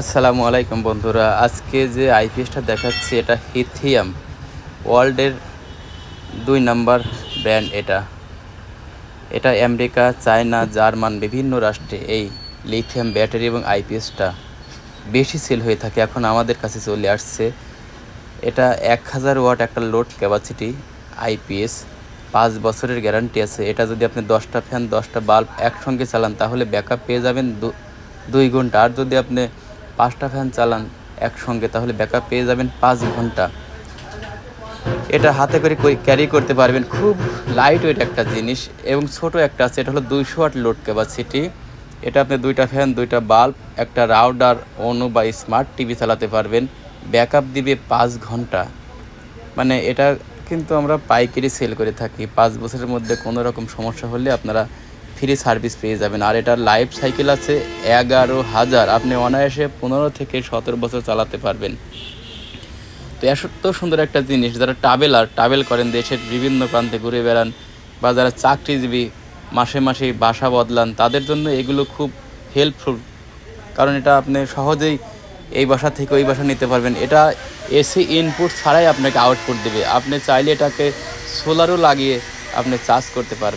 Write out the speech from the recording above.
আসসালামু আলাইকুম বন্ধুরা। আজকে যে আইপিএসটা দেখাচ্ছি, এটা হিথিয়াম ওয়ার্ল্ডের দুই নাম্বার ব্র্যান্ড এটা। এটা আমেরিকা, চায়না, জার্মান, বিভিন্ন রাষ্ট্রে এই লিথিয়াম ব্যাটারি এবং আইপিএসটা বেশি সেল হয়ে থাকে, এখন আমাদের কাছে চলে আসছে। এটা এক হাজার ওয়াট একটা লোড ক্যাপাসিটি, আইপিএস, পাঁচ বছরের গ্যারান্টি আছে। এটা যদি আপনি দশটা ফ্যান, দশটা বাল্ব একসঙ্গে চালান, তাহলে ব্যাকআপ পেয়ে যাবেন দুই ঘণ্টা। আর যদি আপনি পাঁচটা ফ্যান চালান একসঙ্গে, তাহলে ব্যাকআপ পেয়ে যাবেন পাঁচ ঘণ্টা। এটা হাতে করে ক্যারি করতে পারবেন। খুব লাইট ওয়েট একটা জিনিস এবং ছোট একটা আছে, এটা হলো দুইশো আট লোড ক্যাপাসিটি এটা আপনি দুইটা ফ্যান, দুইটা বাল্ব একটা রাউডার অনু বা স্মার্ট টিভি চালাতে পারবেন। ব্যাকআপ দিবে পাঁচ ঘণ্টা। মানে এটা কিন্তু আমরা পাইকারি সেল করে থাকি। পাঁচ বছরের মধ্যে কোনো রকম সমস্যা হলে আপনারা ফ্রি সার্ভিস পেয়ে যাবেন। আর এটার লাইফ সাইকেল আছে এগারো হাজার। আপনি অনায়াসে পনেরো থেকে সতেরো বছর চালাতে পারবেন। তো এত সুন্দর একটা জিনিস, যারা ট্রাভেলার ট্রাভেল করেন দেশের বিভিন্ন প্রান্তে ঘুরে বেড়ান বা যারা চাকরিজীবী, মাসে মাসে বাসা বদলান, তাদের জন্য এগুলো খুব হেল্পফুল কারণ এটা আপনি সহজেই এই বাসা থেকে ওই বাসা নিতে পারবেন। এটা এসি ইনপুট ছাড়াই আপনাকে আউটপুট দেবে। আপনি চাইলে এটাকে সোলারও লাগিয়ে আপনি চার্জ করতে পারবেন।